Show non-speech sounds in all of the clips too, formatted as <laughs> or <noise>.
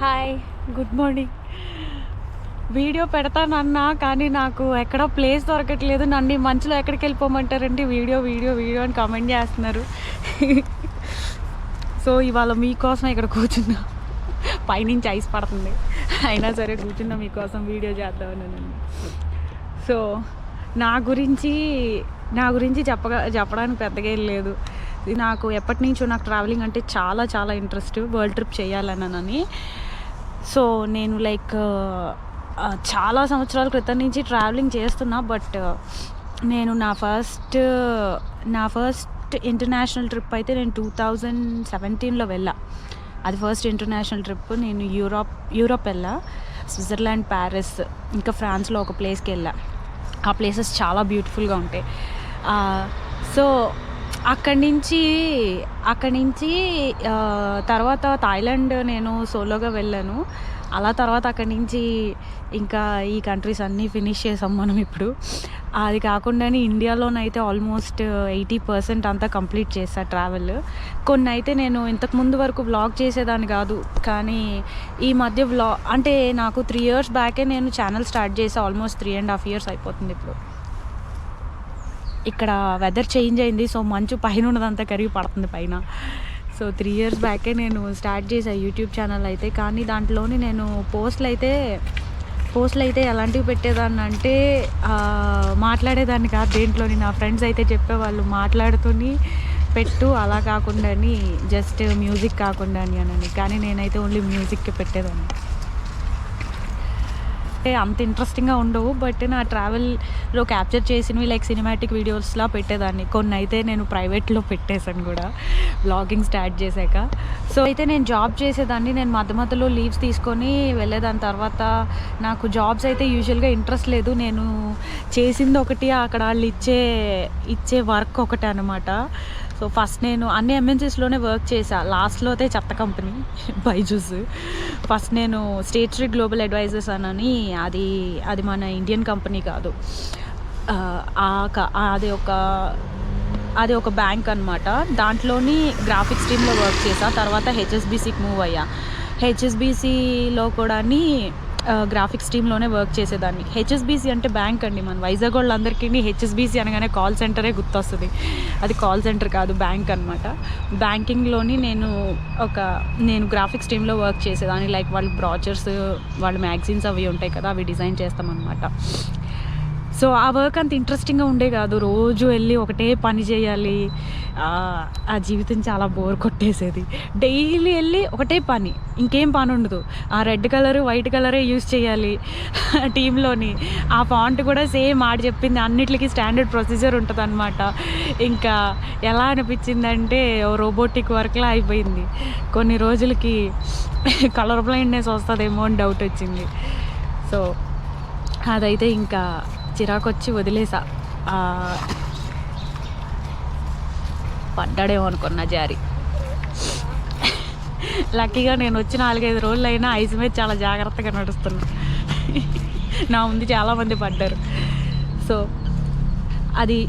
Hi good morning video పెడతానన్నా కానీ నాకు ఎక్కడ ప్లేస్ దొరకట్లేదు. నన్ను ఈ మంచులో ఎక్కడికి వెళ్ళిపోమంటారంటే వీడియో వీడియో వీడియో అని కమెంట్ చేస్తున్నారు. సో ఇవాళ మీకోసం ఇక్కడ కూర్చున్నా. పైనుంచి ఐస్ పడుతుంది. అయినా సరే కూర్చున్నా మీకోసం వీడియో చేద్దామని సో నా గురించి నా గురించి చెప్పగా చెప్పడానికి పెద్దగా ఏం లేదు. నాకు ఎప్పటి నుంచో నాకు ట్రావెలింగ్ అంటే చాలా చాలా ఇంట్రెస్ట్ వరల్డ్ ట్రిప్ చేయాలనని సో నేను లైక్ చాలా సంవత్సరాల క్రితం నుంచి ట్రావెలింగ్ చేస్తున్నా బట్ నేను నా ఫస్ట్ నా ఫస్ట్ ఇంటర్నేషనల్ ట్రిప్ అయితే నేను టూ థౌజండ్ సెవెంటీన్లో వెళ్ళా. అది ఫస్ట్ ఇంటర్నేషనల్ ట్రిప్. నేను యూరోప్ యూరోప్ వెళ్ళా స్విట్జర్లాండ్ ప్యారిస్ ఇంకా ఫ్రాన్స్లో ఒక ప్లేస్కి వెళ్ళా. ఆ ప్లేసెస్ చాలా బ్యూటిఫుల్గా ఉంటాయి. సో అక్కడి నుంచి అక్కడి నుంచి తర్వాత థాయిలాండ్ నేను సోలోగా వెళ్ళాను. అలా తర్వాత అక్కడి నుంచి ఇంకా ఈ కంట్రీస్ అన్నీ ఫినిష్ చేసాం మనం ఇప్పుడు. అది కాకుండానే ఇండియాలోనైతే ఆల్మోస్ట్ ఎయిటీ పర్సెంట్ అంతా కంప్లీట్ చేశా ట్రావెల్. కొన్ని అయితే నేను ఇంతకుముందు వరకు బ్లాగ్ చేసేదాన్ని కాదు కానీ ఈ మధ్య వ్లా అంటే నాకు త్రీ ఇయర్స్ బ్యాకే నేను ఛానల్ స్టార్ట్ చేసా almost three and half years అయిపోతుంది ఇప్పుడు. ఇక్కడ వెదర్ చేంజ్ అయింది. సో మంచు పైన ఉన్నదంతా కరిగి పడుతుంది పైన. సో త్రీ ఇయర్స్ బ్యాకే నేను స్టార్ట్ చేశాను యూట్యూబ్ ఛానల్ అయితే. కానీ దాంట్లోని నేను పోస్ట్లు అయితే పోస్ట్లు అయితే ఎలాంటివి పెట్టేదాన్ని అంటే మాట్లాడేదాన్ని కాదు. దేంట్లోని నా ఫ్రెండ్స్ అయితే చెప్పేవాళ్ళు మాట్లాడుతూని పెట్టు అలా కాకుండా జస్ట్ మ్యూజిక్ కాకుండా అని కానీ నేనైతే ఓన్లీ మ్యూజిక్కి పెట్టేదాన్ని. అంత ఇంట్రెస్టింగ్గా ఉండవు బట్ నా ట్రావెల్లో క్యాప్చర్ చేసినవి లైక్ సినిమాటిక్ వీడియోస్లా పెట్టేదాన్ని. కొన్ని అయితే నేను ప్రైవేట్లో పెట్టేశాను కూడా. బ్లాగింగ్ స్టార్ట్ చేశాక. సో అయితే నేను జాబ్ చేసేదాన్ని. నేను మధ్య మధ్యలో లీవ్స్ తీసుకొని వెళ్ళేదాని తర్వాత నాకు జాబ్స్ అయితే యూజువల్గా ఇంట్రెస్ట్ లేదు. నేను చేసింది ఒకటి అక్కడ వాళ్ళు ఇచ్చే ఇచ్చే వర్క్ ఒకటి అనమాట సో ఫస్ట్ నేను అన్ని ఎంఎన్సీస్లోనే వర్క్ చేశా. లాస్ట్లో అయితే చెత్త కంపెనీ బైజూస్ ఫస్ట్ నేను స్టేట్ స్ట్రీట్ గ్లోబల్ అడ్వైజర్స్ అని అది అది మన ఇండియన్ కంపెనీ కాదు. ఆ, క- అది ఒక అది ఒక బ్యాంక్ అనమాట దాంట్లోని గ్రాఫిక్స్ టీంలో వర్క్ చేసా తర్వాత హెచ్ఎస్బిసికి మూవ్ అయ్యా. హెచ్ఎస్బిసిలో కూడా గ్రాఫిక్స్ టీంలోనే వర్క్ చేసేదాన్ని. హెచ్ఎస్బిసి అంటే బ్యాంక్ అండి మన వైజాగ్ వాళ్ళందరికీ హెచ్ఎస్బిసి అనగానే కాల్ సెంటరే గుర్తొస్తుంది. అది కాల్ సెంటర్ కాదు బ్యాంక్ అనమాట బ్యాంకింగ్లోని నేను ఒక నేను గ్రాఫిక్స్ టీంలో వర్క్ చేసేదాన్ని. లైక్ వాళ్ళ బ్రాచర్స్ వాళ్ళ మ్యాగజైన్స్ అవి ఉంటాయి కదా అవి డిజైన్ చేస్తామన్నమాట. సో ఆ వర్క్ అంత ఇంట్రెస్టింగ్గా ఉండే కాదు. రోజు వెళ్ళి ఒకటే పని చేయాలి. ఆ, జీవితం చాలా బోర్ కొట్టేసేది. డైలీ వెళ్ళి ఒకటే పని. ఇంకేం పని ఉండదు. ఆ రెడ్ కలర్ వైట్ కలరే యూస్ చేయాలి. <laughs> టీంలోని ఆ ఫాంట్ కూడా సేమ్ ఆడ చెప్పింది. అన్నిటికీ స్టాండర్డ్ ప్రొసీజర్ ఉంటుంది అనమాట ఇంకా ఎలా అనిపించిందంటే రోబోటిక్ వర్క్లా అయిపోయింది. కొన్ని రోజులకి కలర్ బ్లైండ్నెస్ వస్తుందేమో అని డౌట్ వచ్చింది. సో అదైతే ఇంకా చిరాకు వచ్చి వదిలేసా పడ్డాడేమో అనుకున్నా జారి. లక్కీగా నేను వచ్చి నాలుగైదు రోజులు అయినా ఐస్ మీద చాలా జాగ్రత్తగా నడుస్తున్నా. నా ముందు చాలామంది పడ్డారు. సో అది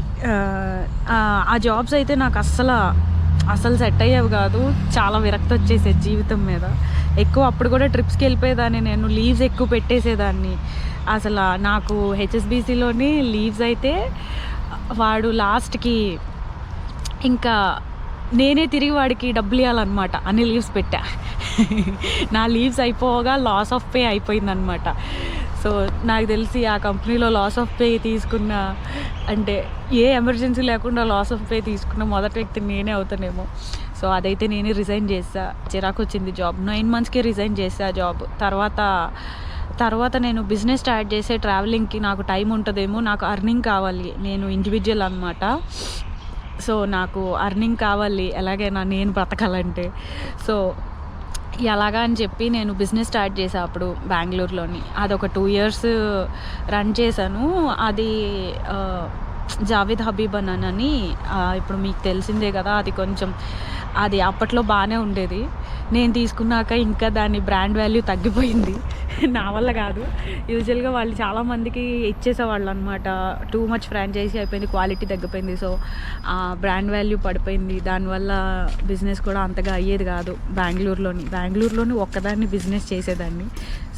ఆ, ఆ జాబ్స్ అయితే నాకు అస్సలు అసలు సెట్ అయ్యేవి కాదు. చాలా విరక్తి వచ్చేసేది జీవితం మీద. ఎక్కువ అప్పుడు కూడా ట్రిప్స్కి వెళ్ళిపోయేదాన్ని నేను లీవ్స్ ఎక్కువ పెట్టేసేదాన్ని. అసలు నాకు హెచ్ఎస్బీసీలోని లీవ్స్ అయితే వాడు లాస్ట్కి ఇంకా నేనే తిరిగి వాడికి డబ్బులు ఇవ్వాలన్నమాట అన్ని లీవ్స్ పెట్టా. <laughs> నా లీవ్స్ అయిపోగా లాస్ ఆఫ్ పే అయిపోయిందనమాట సో నాకు తెలిసి ఆ కంపెనీలో లాస్ ఆఫ్ పే తీసుకున్న అంటే ఏ ఎమర్జెన్సీ లేకుండా లాస్ ఆఫ్ పే తీసుకున్న మొదటి వ్యక్తి నేనే అవుతానేమో. సో అదైతే నేనే రిజైన్ చేసా చిరాకు వచ్చింది జాబ్ నైన్ మంత్స్కే రిజైన్ చేసా జాబ్ తర్వాత తర్వాత నేను బిజినెస్ స్టార్ట్ చేసే ట్రావెలింగ్కి నాకు టైం ఉంటుందేమో నాకు అర్నింగ్ కావాలి నేను ఇండివిజువల్ అనమాట సో నాకు అర్నింగ్ కావాలి ఎలాగైనా నేను బ్రతకాలంటే. సో ఎలాగా అని చెప్పి నేను బిజినెస్ స్టార్ట్ చేసా అప్పుడు బెంగళూరులోని అది ఒక టూ ఇయర్స్ రన్ చేశాను. అది జావేద్ హబీబ్ అని ఇప్పుడు మీకు తెలిసిందే కదా అది కొంచెం అది అప్పట్లో బాగానే ఉండేది. నేను తీసుకున్నాక ఇంకా దాని బ్రాండ్ వాల్యూ తగ్గిపోయింది. <laughs> నా వల్ల కాదు. యూజువల్గా వాళ్ళు చాలామందికి ఇచ్చేసేవాళ్ళు అనమాట టూ మచ్ ఫ్రాంచైజీ అయిపోయింది క్వాలిటీ తగ్గిపోయింది. సో బ్రాండ్ వాల్యూ పడిపోయింది. దానివల్ల బిజినెస్ కూడా అంతగా అయ్యేది కాదు. బెంగళూరులోని బెంగళూరులోని ఒక్కదాన్ని బిజినెస్ చేసేదాన్ని.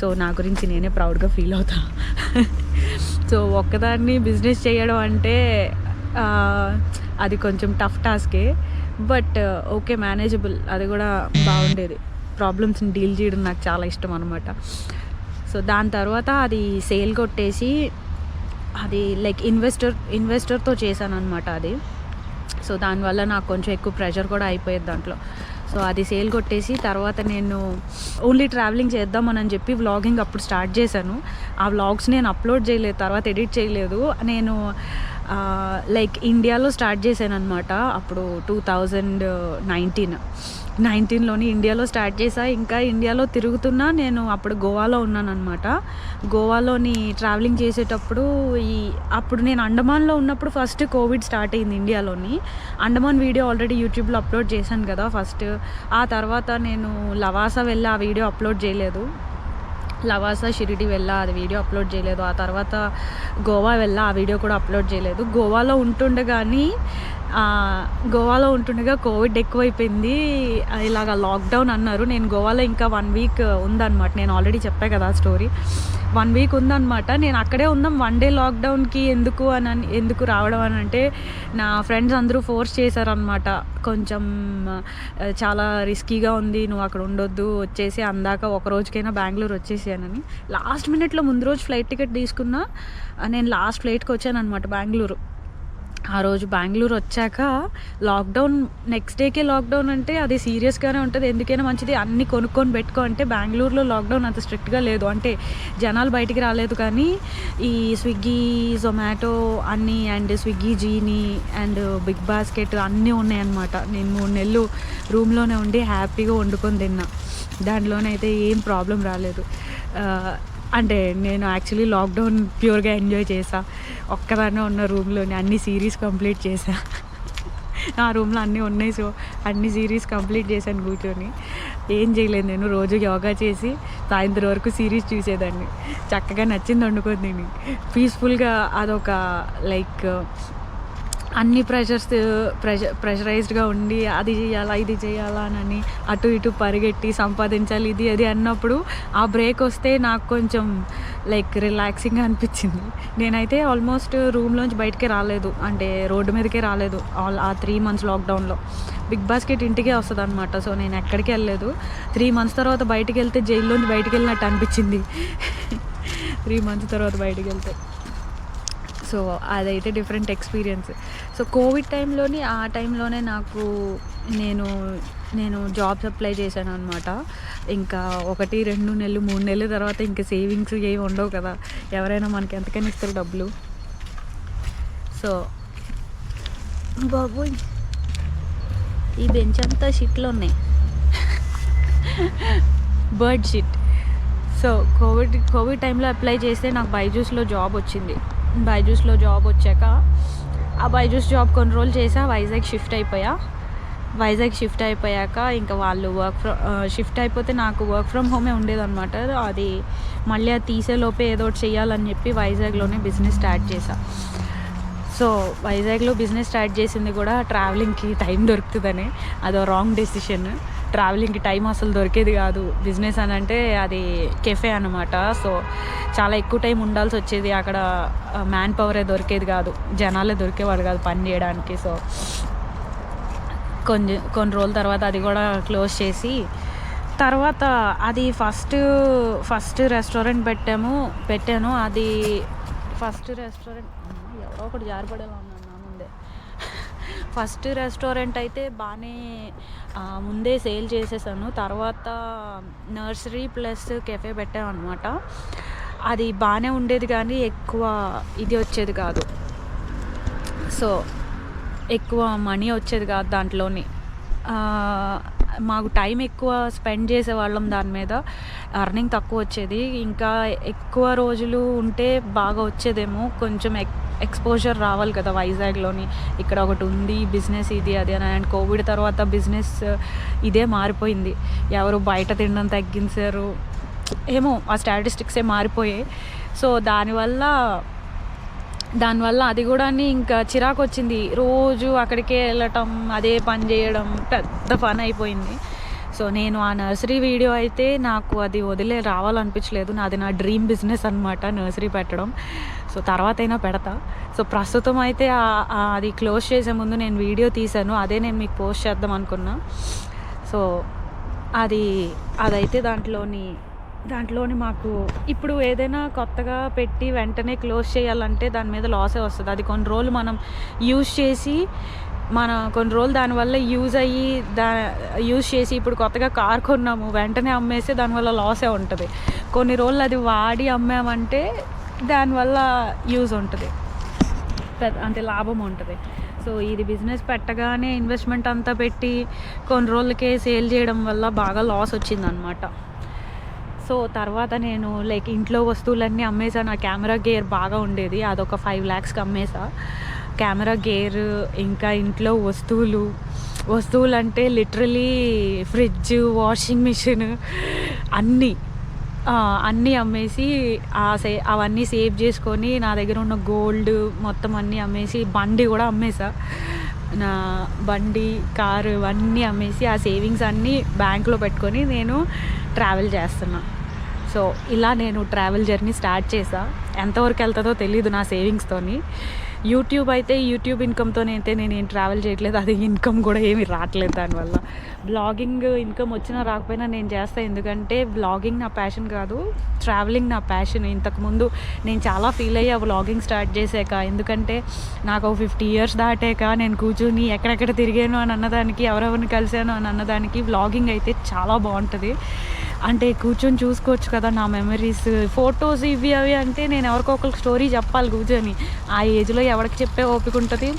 సో నా గురించి నేనే ప్రౌడ్గా ఫీల్ అవుతా. <laughs> సో ఒక్కదాన్ని బిజినెస్ చేయడం అంటే అది కొంచెం టఫ్ టాస్కే. బట్ ఓకే మేనేజబుల్ అది కూడా బాగుండేది. ప్రాబ్లమ్స్ని డీల్ చేయడం నాకు చాలా ఇష్టం అనమాట సో దాని తర్వాత అది సేల్ కొట్టేసి అది లైక్ ఇన్వెస్టర్ ఇన్వెస్టర్తో చేశాను అనమాట అది. సో దానివల్ల నాకు కొంచెం ఎక్కువ ప్రెషర్ కూడా అయిపోయేది దాంట్లో. సో అది సేల్ కొట్టేసి తర్వాత నేను ఓన్లీ ట్రావెలింగ్ చేద్దామని చెప్పి వ్లాగింగ్ అప్పుడు స్టార్ట్ చేశాను. ఆ వ్లాగ్స్ నేను అప్లోడ్ చేయలేదు తర్వాత ఎడిట్ చేయలేదు. నేను లైక్ ఇండియాలో స్టార్ట్ చేశాను అనమాట అప్పుడు టూ థౌజండ్ నైన్టీన్. నైన్టీన్లోని ఇండియాలో స్టార్ట్ చేసా ఇంకా ఇండియాలో తిరుగుతున్నా నేను అప్పుడు గోవాలో ఉన్నాను అనమాట గోవాలోని ట్రావెలింగ్ చేసేటప్పుడు ఈ అప్పుడు నేను అండమాన్లో ఉన్నప్పుడు ఫస్ట్ కోవిడ్ స్టార్ట్ అయింది ఇండియాలోని. అండమాన్ వీడియో ఆల్రెడీ యూట్యూబ్లో అప్లోడ్ చేశాను కదా ఫస్ట్. ఆ తర్వాత నేను లవాసా వెళ్ళి ఆ వీడియో అప్లోడ్ చేయలేదు. లవాసా షిరిడి వెళ్ళా అది వీడియో అప్లోడ్ చేయలేదు. ఆ తర్వాత గోవా వెళ్ళా ఆ వీడియో కూడా అప్లోడ్ చేయలేదు. గోవాలో ఉంటుండగాని గోవాలో ఉంటుండగా కోవిడ్ ఎక్కువైపోయింది. ఇలాగ లాక్డౌన్ అన్నారు. నేను గోవాలో ఇంకా వన్ వీక్ ఉందన్నమాట. నేను ఆల్రెడీ చెప్పా కదా స్టోరీ. వన్ వీక్ ఉందన్నమాట. నేను అక్కడే ఉందాం వన్ డే లాక్డౌన్కి ఎందుకు అని ఎందుకు రావడం అని అంటే నా ఫ్రెండ్స్ అందరూ ఫోర్స్ చేశారనమాట కొంచెం చాలా రిస్కీగా ఉంది. నువ్వు అక్కడ ఉండొద్దు. వచ్చేసి అందాక ఒక రోజుకైనా బెంగళూరు వచ్చేసానని లాస్ట్ మినిట్లో ముందు రోజు ఫ్లైట్ టికెట్ తీసుకున్నా నేను లాస్ట్ ఫ్లైట్కి వచ్చానమాట బెంగళూరు. ఆ రోజు బెంగళూరు వచ్చాక లాక్డౌన్ నెక్స్ట్ డేకే లాక్డౌన్ అంటే అది సీరియస్గానే ఉంటుంది. ఎందుకైనా మంచిది. అన్ని కొనుక్కొని పెట్టుకో అంటే బెంగళూరులో లాక్డౌన్ అంత స్ట్రిక్ట్గా లేదు. అంటే జనాలు బయటికి రాలేదు కానీ ఈ స్విగ్గీ జొమాటో అన్నీ and Swiggy Genie and BigBasket అన్నీ ఉన్నాయన్నమాట. నేను మూడు నెలలు రూమ్లోనే ఉండి హ్యాపీగా వండుకొని తిన్నా. దాంట్లోనైతే ఏం ప్రాబ్లం రాలేదు. అంటే నేను యాక్చువల్లీ లాక్డౌన్ ప్యూర్గా ఎంజాయ్ చేసా. ఒక్కదాన్నే ఉన్న రూమ్లోనే అన్ని సిరీస్ కంప్లీట్ చేసా. ఆ రూమ్లో అన్నీ ఉన్నాయి సో అన్ని సిరీస్ కంప్లీట్ చేశాను కూర్చొని. ఏం చేయలేదు నేను రోజు యోగా చేసి సాయంత్రం వరకు సిరీస్ చూసేదాన్ని. చక్కగా నచ్చింది వండుకొని తిని. పీస్ఫుల్గా అదొక లైక్ అన్ని ప్రెషర్స్ ప్రెషర్ ప్రెషరైజ్డ్గా ఉండి అది చేయాలా ఇది చేయాలా అని అటు ఇటు పరిగెట్టి సంపాదించాలి ఇది అది అన్నప్పుడు ఆ బ్రేక్ వస్తే నాకు కొంచెం లైక్ రిలాక్సింగ్గా అనిపించింది. నేనైతే ఆల్మోస్ట్ రూమ్లోంచి బయటికే రాలేదు. అంటే రోడ్డు మీదకే రాలేదు. ఆల్ ఆ త్రీ మంత్స్ లాక్డౌన్లో బిగ్ బాస్కెట్ ఇంటికే వస్తుంది అనమాట సో నేను ఎక్కడికి వెళ్ళలేదు. త్రీ మంత్స్ తర్వాత బయటికి వెళ్తే జైల్లోంచి బయటికి వెళ్ళినట్టు అనిపించింది. <laughs> త్రీ మంత్స్ తర్వాత బయటికి వెళ్తే. సో అదైతే డిఫరెంట్ ఎక్స్పీరియన్స్ సో కోవిడ్ టైంలోని ఆ టైంలోనే నాకు నేను నేను జాబ్స్ అప్లై చేశాను అనమాట ఇంకా ఒకటి రెండు నెలలు మూడు నెలల తర్వాత ఇంకా సేవింగ్స్ ఏవి ఉండవు కదా. ఎవరైనా మనకి ఎంతకైనా ఇస్తారు డబ్బులు. సో బాబోయ్. ఈ బెంచ్ అంతా షిట్లు ఉన్నాయి. <laughs> Bird shit so covid covid టైంలో అప్లై చేస్తే నాకు బైజూస్లో జాబ్ వచ్చింది. బైజూస్లో జాబ్ వచ్చాక ఆ బైజూస్ జాబ్ కొన్ని రోజులు చేసా వైజాగ్ షిఫ్ట్ అయిపోయా. వైజాగ్ షిఫ్ట్ అయిపోయాక ఇంకా వాళ్ళు వర్క్ ఫ్రమ్ షిఫ్ట్ అయిపోతే నాకు వర్క్ ఫ్రమ్ హోమే ఉండేదన్నమాట. అది మళ్ళీ అది తీసేలోపే ఏదో ఒకటి చేయాలని చెప్పి వైజాగ్లోనే బిజినెస్ స్టార్ట్ చేశా సో వైజాగ్లో బిజినెస్ స్టార్ట్ చేసింది కూడా ట్రావెలింగ్కి టైం దొరుకుతుందని అదో రాంగ్ డెసిషన్ ట్రావెలింగ్కి టైం అసలు దొరికేది కాదు. బిజినెస్ అని అంటే అది కెఫే అనమాట సో చాలా ఎక్కువ టైం ఉండాల్సి వచ్చేది అక్కడ మ్యాన్ పవరే దొరికేది కాదు. జనాలే దొరికేవాడు కాదు పని చేయడానికి. సో కొన్ని కొన్ని రోజుల తర్వాత అది కూడా క్లోజ్ చేసి తర్వాత అది ఫస్ట్ ఫస్ట్ రెస్టారెంట్ పెట్టాము పెట్టాను. అది ఫస్ట్ రెస్టారెంట్ ఎవరో ఒకటి జారిపడేలా ఫస్ట్ రెస్టారెంట్ అయితే బాగానే ముందే సేల్ చేసేసాను. తర్వాత నర్సరీ ప్లస్ కెఫే పెట్టాను అనమాట అది బాగానే ఉండేది కానీ ఎక్కువ ఇది వచ్చేది కాదు. సో ఎక్కువ మనీ వచ్చేది కాదు దాంట్లోని. మాకు టైం ఎక్కువ స్పెండ్ చేసేవాళ్ళం దాని మీద. అర్నింగ్ తక్కువ వచ్చేది. ఇంకా ఎక్కువ రోజులు ఉంటే బాగా వచ్చేదేమో. కొంచెం ఎక్ ఎక్స్పోజర్ రావాలి కదా వైజాగ్లోని. ఇక్కడ ఒకటి ఉంది బిజినెస్ ఇది అది అని. అండ్ కోవిడ్ తర్వాత బిజినెస్ uh, ఇదే మారిపోయింది. ఎవరు బయట తినడం తగ్గించారు. ఏమో ఆ స్టాటిస్టిక్సే మారిపోయాయి. సో దానివల్ల దానివల్ల అది కూడా ఇంకా చిరాకు వచ్చింది రోజు అక్కడికే వెళ్ళటం అదే పని చేయడం పెద్ద పని అయిపోయింది. సో నేను ఆ నర్సరీ వీడియో అయితే నాకు అది వదిలే రావాలనిపించలేదు. నాది నా డ్రీమ్ బిజినెస్ అనమాట నర్సరీ పెట్టడం. సో తర్వాత అయినా పెడతా. సో ప్రస్తుతం అయితే అది క్లోజ్ చేసే ముందు నేను వీడియో తీశాను. అదే నేను మీకు పోస్ట్ చేద్దాం అనుకున్నా. సో అది అదైతే దాంట్లోని దాంట్లోని మాకు ఇప్పుడు ఏదైనా కొత్తగా పెట్టి వెంటనే క్లోజ్ చేయాలంటే దాని మీద లాసే వస్తుంది. అది కొన్ని రోజులు మనం యూజ్ చేసి మన కొన్ని రోజులు దానివల్ల యూజ్ అయ్యి దా యూజ్ చేసి ఇప్పుడు కొత్తగా కార్ కొన్నాము వెంటనే అమ్మేస్తే దానివల్ల లాసే ఉంటుంది. కొన్ని రోజులు అది వాడి అమ్మామంటే దానివల్ల యూజ్ ఉంటుంది. పెద్ద అంటే లాభం ఉంటుంది. సో ఇది బిజినెస్ పెట్టగానే ఇన్వెస్ట్మెంట్ అంతా పెట్టి కొన్ని రోజులకే సేల్ చేయడం వల్ల బాగా లాస్ వచ్చిందనమాట సో తర్వాత నేను లైక్ ఇంట్లో వస్తువులన్నీ అమ్మేసా. నా కెమెరా గేర్ బాగా ఉండేది. అదొక ఫైవ్ ల్యాక్స్కి అమ్మేసా. కెమెరా గేర్ ఇంకా ఇంట్లో వస్తువులు. వస్తువులు అంటే లిటరలీ ఫ్రిడ్జ్ వాషింగ్ మిషన్ అన్నీ. అన్నీ అమ్మేసి ఆ సే అవన్నీ సేవ్ చేసుకొని నా దగ్గర ఉన్న గోల్డ్ మొత్తం అన్నీ అమ్మేసి బండి కూడా అమ్మేసా. నా బండి కారు ఇవన్నీ అమ్మేసి ఆ సేవింగ్స్ అన్నీ బ్యాంక్లో పెట్టుకొని నేను ట్రావెల్ చేస్తున్నా. సో ఇలా నేను ట్రావెల్ జర్నీ స్టార్ట్ చేసా. ఎంతవరకు వెళ్తుందో తెలియదు నా సేవింగ్స్తోని యూట్యూబ్ అయితే యూట్యూబ్ ఇన్కమ్తో అయితే నేను ఏం ట్రావెల్ చేయట్లేదు. అది ఇన్కమ్ కూడా ఏమి రావట్లేదు దానివల్ల. బ్లాగింగ్ ఇన్కమ్ వచ్చినా రాకపోయినా నేను చేస్తాను ఎందుకంటే బ్లాగింగ్ నా ప్యాషన్ కాదు ట్రావెలింగ్ నా ప్యాషన్ ఇంతకుముందు నేను చాలా ఫీల్ అయ్యా బ్లాగింగ్ స్టార్ట్ చేశాక ఎందుకంటే నాకు ఒక ఫిఫ్టీ ఇయర్స్ దాటాక నేను కూర్చుని ఎక్కడెక్కడ తిరిగాను అని అన్నదానికి ఎవరెవరిని కలిశాను అని అన్నదానికి బ్లాగింగ్ అయితే చాలా బాగుంటుంది. అంటే కూర్చొని చూసుకోవచ్చు కదా నా మెమరీస్ ఫొటోస్ ఇవి అవి అంటే నేను ఎవరికొకరికి స్టోరీ చెప్పాలి కూర్చొని. ఆ ఏజ్లో ఎవరికి చెప్పే ఓపిక ఉంటుంది?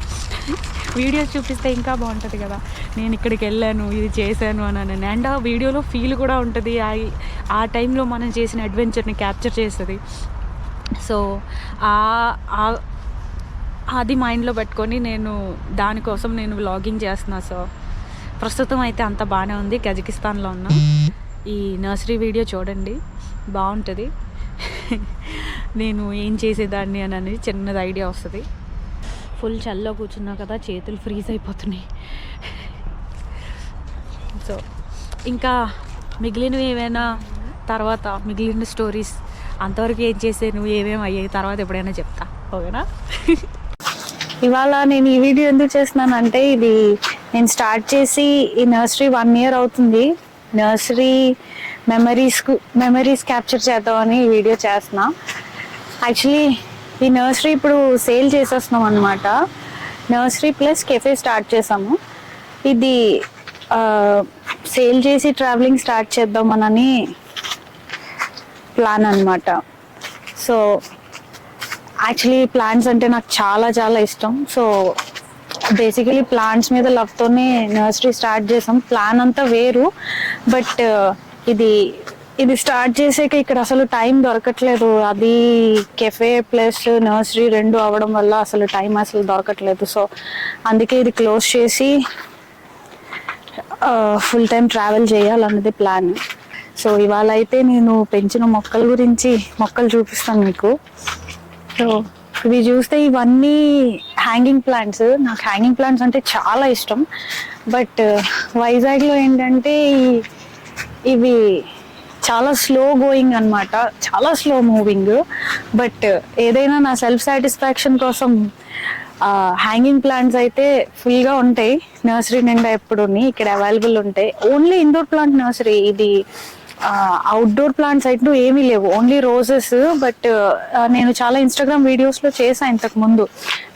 వీడియోస్ <laughs> చూపిస్తే ఇంకా బాగుంటుంది కదా. నేను ఇక్కడికి వెళ్ళాను ఇది చేశాను అని అని అండ్ ఆ వీడియోలో ఫీల్ కూడా ఉంటుంది. ఆ టైంలో మనం చేసిన అడ్వెంచర్ని క్యాప్చర్ చేస్తుంది. సో అది మైండ్లో పెట్టుకొని నేను దానికోసం నేను వ్లాగింగ్ చేస్తున్నా సో ప్రస్తుతం అయితే అంత బాగానే ఉంది. కజకిస్తాన్లో ఉన్నా ఈ నర్సరీ వీడియో చూడండి. బాగుంటుంది. <laughs> నేను ఏం చేసేదాన్ని అని అనేది చిన్నది ఐడియా వస్తుంది. ఫుల్ చల్లో కూర్చున్నా కదా చేతులు ఫ్రీజ్ అయిపోతున్నాయి. సో ఇంకా మిగిలినవి ఏమైనా తర్వాత మిగిలిన స్టోరీస్ అంతవరకు ఏం చేసే నువ్వు ఏమేమి అయ్యాయి తర్వాత ఎప్పుడైనా చెప్తా ఓకేనా? ఇవాళ నేను ఈ వీడియో ఎందుకు చేస్తున్నానంటే ఇది నేను స్టార్ట్ చేసి ఈ నర్సరీ వన్ ఇయర్ అవుతుంది. నర్సరీ మెమరీస్ మెమరీస్ క్యాప్చర్ చేద్దామని ఈ వీడియో చేస్తున్నా. యాక్చువల్లీ ఈ నర్సరీ ఇప్పుడు సేల్ చేసేస్తున్నాం అనమాట నర్సరీ ప్లస్ కెఫే స్టార్ట్ చేసాము. ఇది సేల్ చేసి ట్రావెలింగ్ స్టార్ట్ చేద్దామనని ప్లాన్ అనమాట సో యాక్చువల్లీ ప్లాంట్స్ అంటే నాకు చాలా చాలా ఇష్టం. సో బేసికలీ ప్లాంట్స్ మీద లవ్తోనే నర్సరీ స్టార్ట్ చేసాం. ప్లాన్ అంతా వేరు. బట్ ఇది ఇది స్టార్ట్ చేసాక ఇక్కడ అసలు టైం దొరకట్లేదు. అది కెఫే ప్లస్ నర్సరీ రెండు అవడం వల్ల అసలు టైం అసలు దొరకట్లేదు. సో అందుకే ఇది క్లోజ్ చేసి ఫుల్ టైం ట్రావెల్ చేయాలన్నది ప్లాన్ సో ఇవాళ అయితే నేను పెంచిన మొక్కల గురించి మొక్కలు చూపిస్తాను మీకు. సో ఇవి చూస్తే ఇవన్నీ హ్యాంగింగ్ ప్లాంట్స్ నాకు హ్యాంగింగ్ ప్లాంట్స్ అంటే చాలా ఇష్టం. బట్ వైజాగ్లో ఏంటంటే ఇవి చాలా స్లో గోయింగ్ అన్నమాట. చాలా స్లో మూవింగ్ బట్ ఏదైనా నా సెల్ఫ్ సాటిస్ఫాక్షన్ కోసం హ్యాంగింగ్ ప్లాంట్స్ అయితే ఫుల్గా ఉంటాయి. నర్సరీ నిండా ఎప్పుడు ఇక్కడ అవైలబుల్ ఉంటాయి. ఓన్లీ ఇండోర్ ప్లాంట్ నర్సరీ ఇది అవుట్డోర్ ప్లాంట్స్ అయితే ఏమీ లేవు. ఓన్లీ రోజెస్ బట్ నేను చాలా ఇన్స్టాగ్రామ్ వీడియోస్లో చేశాను ఇంతకు ముందు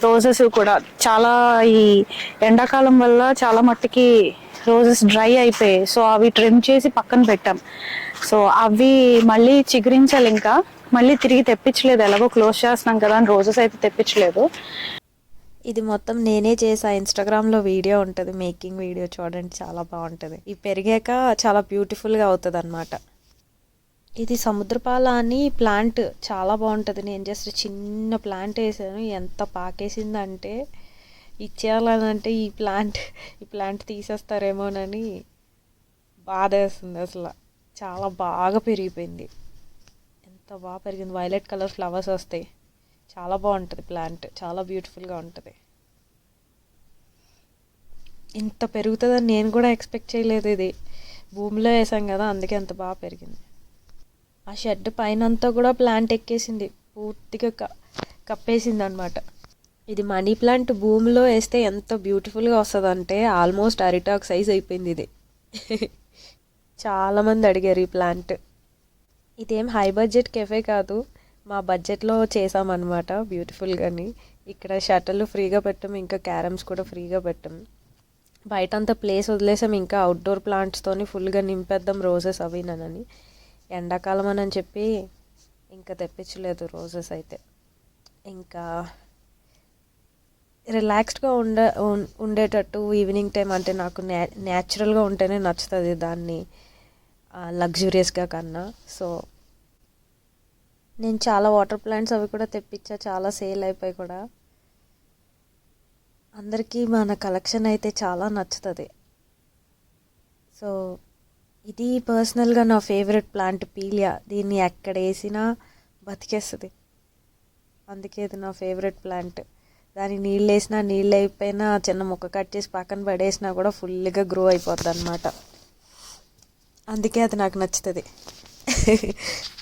రోజెస్ కూడా. చాలా ఈ ఎండాకాలం వల్ల చాలా మట్టుకి రోజెస్ డ్రై అయిపోయాయి. సో అవి ట్రిమ్ చేసి పక్కన పెట్టాం. సో అవి మళ్ళీ చిగురించాలి ఇంకా. మళ్ళీ తిరిగి తెప్పించలేదు. ఎలాగో క్లోజ్ చేస్తున్నాం కదా అని రోజెస్ అయితే తెప్పించలేదు. ఇది మొత్తం నేనే చేసా. ఇన్స్టాగ్రామ్లో వీడియో ఉంటుంది. మేకింగ్ వీడియో చూడండి. చాలా బాగుంటుంది. ఇది పెరిగాక చాలా బ్యూటిఫుల్గా అవుతుంది అనమాట ఇది సముద్రపాల అని ప్లాంట్ చాలా బాగుంటుంది. నేను జస్ట్ చిన్న ప్లాంట్ వేసాను. ఎంత పాకేసిందంటే ఇచ్చేయాలనంటే ఈ ప్లాంట్ ఈ ప్లాంట్ తీసేస్తారేమోనని బాధ వేస్తుంది అసలు. చాలా బాగా పెరిగిపోయింది. ఎంత బాగా పెరిగింది. వైలెట్ కలర్ ఫ్లవర్స్ వస్తాయి. చాలా బాగుంటుంది ప్లాంట్ చాలా బ్యూటిఫుల్గా ఉంటుంది. ఇంత పెరుగుతుందని నేను కూడా ఎక్స్పెక్ట్ చేయలేదు ఇది. భూమిలో వేసాం కదా అందుకే అంత బాగా పెరిగింది. ఆ షెడ్ పైన అంతా కూడా ప్లాంట్ ఎక్కేసింది. పూర్తిగా క కప్పేసింది అనమాట ఇది మనీ ప్లాంట్ భూమిలో వేస్తే ఎంత బ్యూటిఫుల్గా వస్తుంది అంటే ఆల్మోస్ట్ అరిటాక్ సైజ్ అయిపోయింది ఇది. <laughs> చాలామంది అడిగారు ఈ ప్లాంట్ ఇదేం హై బడ్జెట్ కెఫే కాదు. మా బడ్జెట్లో చేసామన్నమాట బ్యూటిఫుల్గాని ఇక్కడ షటిల్ ఫ్రీగా పెట్టాం ఇంకా క్యారమ్స్ కూడా ఫ్రీగా పెట్టాం. బయట అంతా ప్లేస్ వదిలేసాం ఇంకా అవుట్డోర్ ప్లాంట్స్తోని ఫుల్గా నింపేద్దాం రోజెస్ అవినని ఎండాకాలం అని చెప్పి ఇంకా తెప్పించలేదు రోజెస్ అయితే. ఇంకా రిలాక్స్డ్గా ఉండ ఉండేటట్టు ఈవినింగ్ టైం అంటే నాకు న్యా న్యాచురల్గా ఉంటేనే నచ్చుతుంది దాన్ని లగ్జూరియస్గా కన్నా. సో నేను చాలా వాటర్ ప్లాంట్స్ అవి కూడా తెప్పించా చాలా సేల్ అయిపోయి కూడా. అందరికీ మన కలెక్షన్ అయితే చాలా నచ్చుతుంది. సో ఇది పర్సనల్గా నా ఫేవరెట్ ప్లాంట్ పీలియా. దీన్ని ఎక్కడ వేసినా బతికేస్తుంది. అందుకే ఇది నా ఫేవరెట్ ప్లాంట్. దాని నీళ్ళు వేసినా నీళ్ళు అయిపోయినా చిన్న ముక్క కట్ చేసి పక్కన పడేసినా కూడా ఫుల్గా గ్రో అయిపోద్ది అనమాట అందుకే అది నాకు నచ్చుతుంది. <laughs>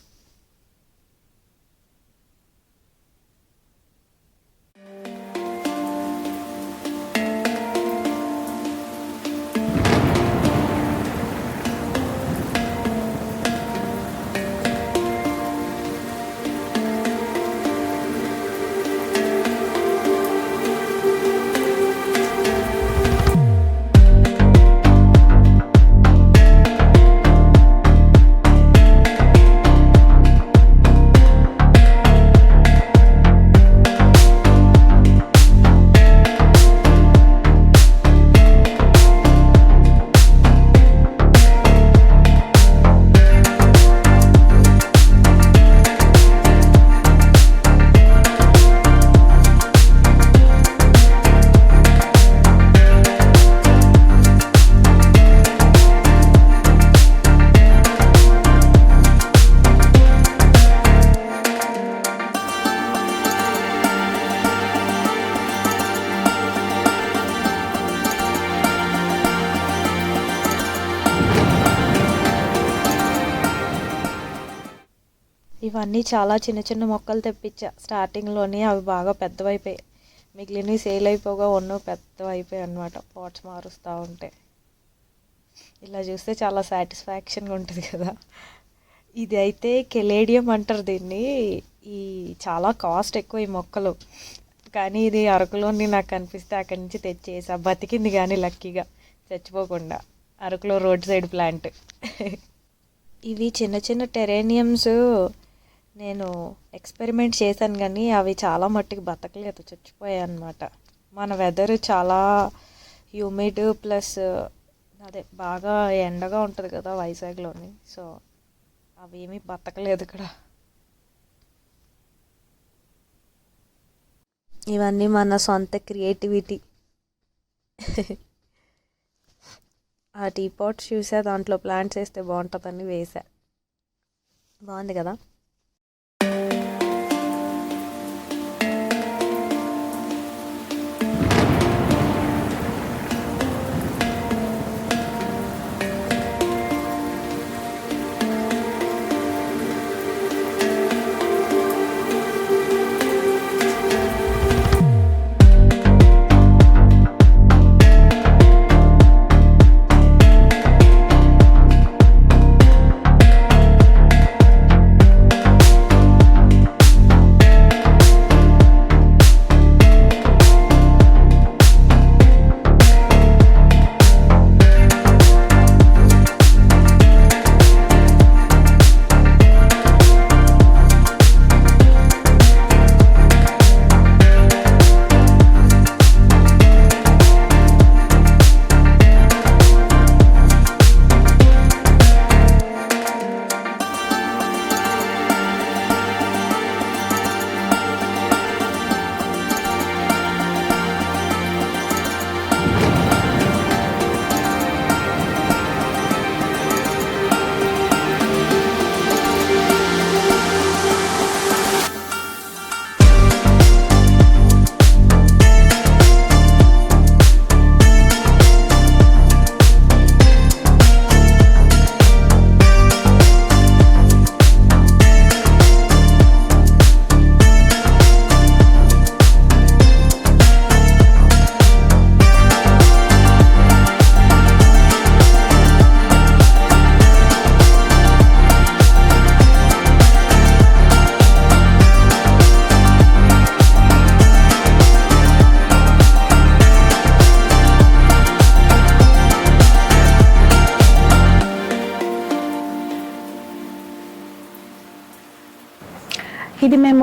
అన్నీ చాలా చిన్న చిన్న మొక్కలు తెప్పించా. స్టార్టింగ్లోనే అవి బాగా పెద్దవైపోయాయి. మిగిలినవి సేల్ అయిపోగా ఉన్నవి పెద్దవైపోయాయి అనమాట పాట్స్ మారుస్తూ ఉంటే. ఇలా చూస్తే చాలా సాటిస్ఫాక్షన్గా ఉంటుంది కదా. ఇది అయితే కెలేడియం అంటారు దీన్ని. ఈ చాలా కాస్ట్ ఎక్కువ ఈ మొక్కలు. కానీ ఇది అరకులోని నాకు కనిపిస్తే అక్కడి నుంచి తెచ్చేసా. బతికింది కానీ లక్కీగా. చచ్చిపోకుండా. అరకులో రోడ్ సైడ్ ప్లాంట్. ఇవి చిన్న చిన్న టెరేనియమ్స్ నేను ఎక్స్పెరిమెంట్ చేశాను కానీ అవి చాలా మట్టుకు బతకలేదు చచ్చిపోయాయి అనమాట మన వెదర్ చాలా హ్యూమిడ్ ప్లస్ అదే బాగా ఎండగా ఉంటుంది కదా వైజాగ్లోని. సో అవి ఏమీ బతకలేదు ఇక్కడ. ఇవన్నీ మన సొంత క్రియేటివిటీ ఆ టీ పాట్స్ చూసా దాంట్లో ప్లాంట్స్ వేస్తే బాగుంటుందని వేసా. బాగుంది కదా?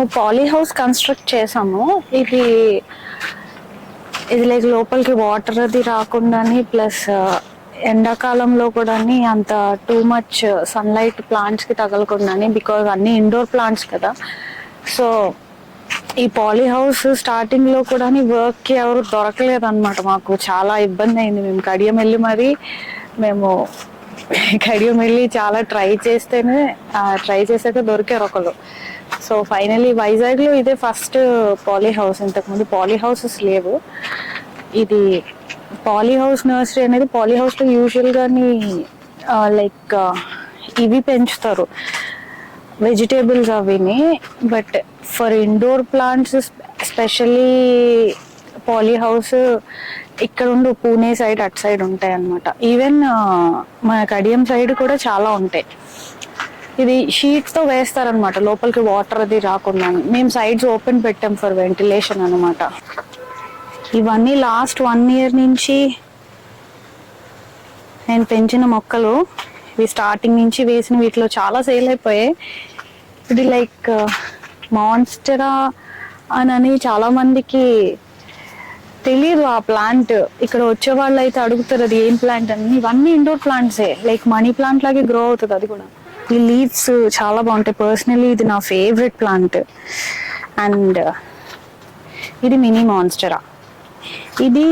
మేము పాలీ హౌస్ కన్స్ట్రక్ట్ చేసాము. ఇది ఇది లైక్ లోపలికి వాటర్ అది రాకుండాని ప్లస్ ఎండాకాలంలో కూడా అంత టూ మచ్ సన్లైట్ ప్లాంట్స్కి తగలకుండాని బికాజ్ అన్ని ఇండోర్ ప్లాంట్స్ కదా. సో ఈ పాలీ హౌస్ స్టార్టింగ్లో కూడా వర్క్కి ఎవరు దొరకలేదు అనమాట మాకు. చాలా ఇబ్బంది అయింది. మేము కడియం వెళ్ళి మరి మేము <laughs> కడియం వెళ్ళి చాలా ట్రై చేస్తేనే ట్రై చేసాక దొరికారు ఒకరు సో ఫైనలీ వైజాగ్లో ఇదే ఫస్ట్ పాలీ హౌస్. ఇంతకుముందు పాలీ హౌసెస్ లేవు. ఇది పాలీ హౌస్ నర్సరీ అనేది పాలీ హౌస్లో యూజువల్గాని లైక్ ఇవి పెంచుతారు. Vegetables అవిని but for indoor plants specially poly house ఇక్కడ ఉండు పూణే సైడ్ అటు సైడ్ ఉంటాయి అన్నమాట ఈవెన్ మన కడియం సైడ్ కూడా చాలా ఉంటాయి. ఇది షీట్స్తో వేస్తారనమాట లోపలికి వాటర్ అది రాకుండా. మేము సైడ్స్ ఓపెన్ పెట్టాం ఫర్ వెంటిలేషన్ అనమాట ఇవన్నీ లాస్ట్ వన్ ఇయర్ నుంచి నేను పెంచిన మొక్కలు. ఇవి స్టార్టింగ్ నుంచి వేసిన వీటిలో చాలా సేల్ అయిపోయాయి. ఇది లైక్ మాన్స్టరా uh, అని చాలా మందికి తెలియదు ఆ ప్లాంట్ ఇక్కడ వచ్చే వాళ్ళు అయితే అడుగుతారు అది ఏం ప్లాంట్ అని. ఇవన్నీ ఇండోర్ ప్లాంట్సే లైక్ మనీ ప్లాంట్ లాగే గ్రో అవుతుంది అది కూడా. ఈ లీవ్స్ చాలా బాగుంటాయి. పర్సనలీ ఇది నా ఫేవరెట్ ప్లాంట్ అండ్ ఇది మినీ మాన్స్టరా ఇది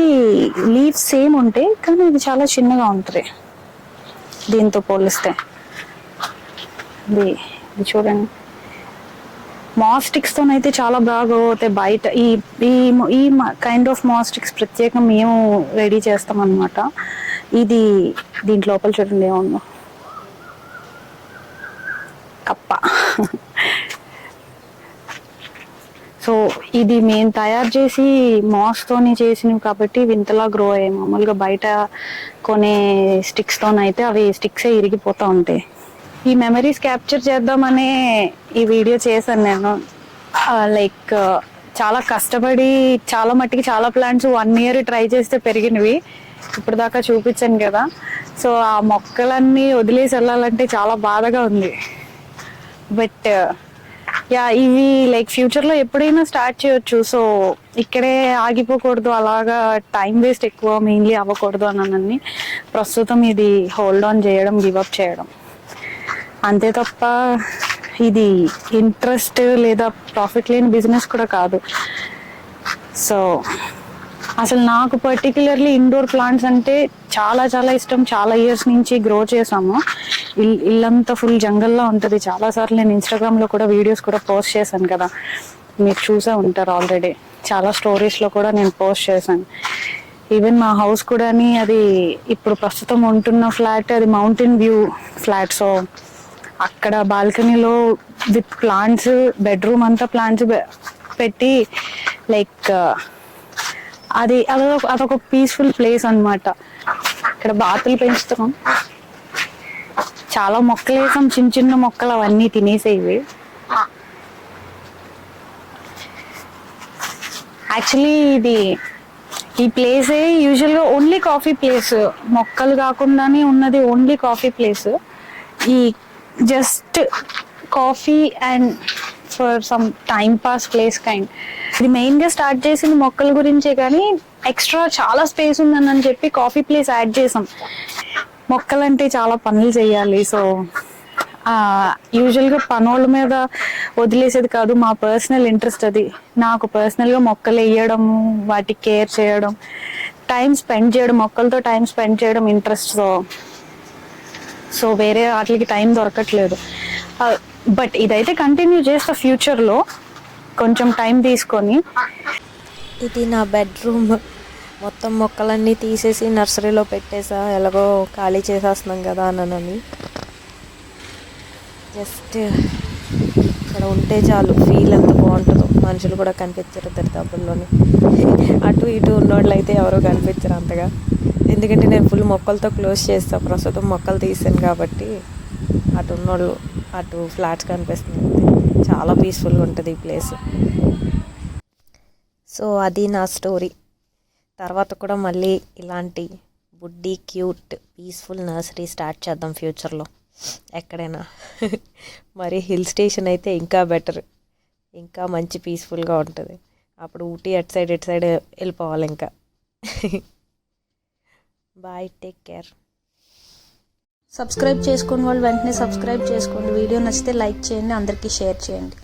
లీవ్స్ సేమ్ ఉంటాయి కానీ ఇది చాలా చిన్నగా ఉంటుంది. దీంతో పోలిస్తే. ఇది ఇది చూడండి. మాస్టిక్స్ తోనైతే చాలా బాగా అవుతాయి. బయట ఈ ఈ ఈ కైండ్ ఆఫ్ మాస్టిక్స్ ప్రత్యేకం మేము రెడీ చేస్తాం అనమాట ఇది దీంట్లోపల చూడండి ఏమన్నా కప్ప సో ఇది మేము తయారు చేసి మాస్తోని చేసినవి కాబట్టి వింతలా గ్రో అయ్యాయి. మామూలుగా బయట కొనే స్టిక్స్తోనైతే అవి స్టిక్స్ ఇరిగిపోతూ ఉంటాయి. ఈ మెమరీస్ క్యాప్చర్ చేద్దామనే ఈ వీడియో చేశాను నేను. లైక్ చాలా కష్టపడి చాలా మట్టికి చాలా ప్లాంట్స్ వన్ ఇయర్ ట్రై చేస్తే పెరిగినవి. ఇప్పుడు దాకా చూపించాను కదా. సో ఆ మొక్కలన్నీ వదిలేసి వెళ్ళాలంటే చాలా బాధగా ఉంది. బట్ యా uh, ఇవి లైక్ ఫ్యూచర్లో ఎప్పుడైనా స్టార్ట్ చేయొచ్చు. సో ఇక్కడే ఆగిపోకూడదు. అలాగా టైం వేస్ట్ ఎక్కువ మెయిన్లీ అవ్వకూడదు అని ప్రస్తుతం ఇది హోల్డ్ ఆన్ చేయడం గివ్ అప్ చేయడం. అంతే తప్ప ఇది ఇంట్రెస్ట్ లేదా ప్రాఫిట్ లేని బిజినెస్ కూడా కాదు. సో అసలు నాకు పర్టికులర్లీ ఇండోర్ ప్లాంట్స్ అంటే చాలా చాలా ఇష్టం. చాలా ఇయర్స్ నుంచి గ్రో చేసాము ఇల్- ఇల్లంతా ఫుల్ జంగల్లో ఉంటుంది. చాలా సార్లు నేను ఇన్స్టాగ్రామ్లో కూడా వీడియోస్ కూడా పోస్ట్ చేశాను కదా. మీరు చూసే ఉంటారు ఆల్రెడీ చాలా స్టోరీస్లో కూడా నేను పోస్ట్ చేశాను. ఈవెన్ మా హౌస్ కూడా అది ఇప్పుడు ప్రస్తుతం ఉంటున్న ఫ్లాట్ అది మౌంటైన్ వ్యూ ఫ్లాట్ సో అక్కడ బాల్కనీలో విత్ ప్లాంట్స్ బెడ్రూమ్ అంతా ప్లాంట్స్ పెట్టి లైక్ అది అదొక అదొక పీస్ఫుల్ ప్లేస్ అన్నమాట. ఇక్కడ బాతులు పెంచుతాం. చాలా మొక్కలు వేసాం. చిన్న చిన్న మొక్కలు అవన్నీ తినేసేవి యాక్చువల్లీ ఇది ఈ ప్లేసే యూజువల్గా ఓన్లీ కాఫీ ప్లేస్ మొక్కలు కాకుండానే ఉన్నది ఓన్లీ కాఫీ ప్లేస్ ఈ just coffee and for some time pass place kind ఇది మెయిన్గా స్టార్ట్ చేసింది మొక్కల గురించే కానీ ఎక్స్ట్రా చాలా స్పేస్ ఉందని అని చెప్పి కాఫీ ప్లేస్ యాడ్ చేసాం. మొక్కలంటే చాలా పనులు చేయాలి. సో యూజువల్గా పనోళ్ళ మీద వదిలేసేది కాదు మా పర్సనల్ ఇంట్రెస్ట్ అది. నాకు పర్సనల్గా మొక్కలు వేయడం వాటికి కేర్ చేయడం టైం స్పెండ్ చేయడం మొక్కలతో టైం స్పెండ్ చేయడం ఇంట్రెస్ట్ సో సో వేరే వాటికి టైం దొరకట్లేదు. బట్ ఇదైతే కంటిన్యూ చేస్తా ఫ్యూచర్లో కొంచెం టైం తీసుకొని ఇది నా బెడ్రూమ్. మొత్తం మొక్కలన్నీ తీసేసి నర్సరీలో పెట్టేసా ఎలాగో ఖాళీ చేసేస్తున్నాం కదా అని జస్ట్ ఇక్కడ ఉంటే చాలు ఫీల్ ఎంత బాగుంటుందో. మనుషులు కూడా కనిపించరు దరిదాపుల్లోని. అటు ఇటు ఉన్నోళ్ళు అయితే ఎవరో కనిపించరు అంతగా. ఎందుకంటే నేను ఫుల్ మొక్కలతో క్లోజ్ చేస్తాను ప్రస్తుతం మొక్కలు తీసాను కాబట్టి అటు ఉన్నోళ్ళు అటు ఫ్లాట్స్ కనిపిస్తుంది చాలా పీస్ఫుల్గా ఉంటుంది ఈ ప్లేస్ సో అది నా స్టోరీ తర్వాత కూడా మళ్ళీ ఇలాంటి బుడ్డి క్యూట్ పీస్ఫుల్ నర్సరీ స్టార్ట్ చేద్దాం ఫ్యూచర్లో ఎక్కడైనా. మరి హిల్ స్టేషన్ అయితే ఇంకా బెటర్ ఇంకా మంచి పీస్ఫుల్గా ఉంటుంది. అప్పుడు ఊటీ అటు సైడ్ ఇటు సైడ్ వెళ్ళిపోవాలి ఇంకా. బాయ్ టేక్ కేర్ సబ్స్క్రైబ్ చేసుకుని వాళ్ళు వెంటనే సబ్స్క్రైబ్ చేసుకోండి. వీడియో నచ్చితే లైక్ చేయండి. అందరికీ షేర్ చేయండి.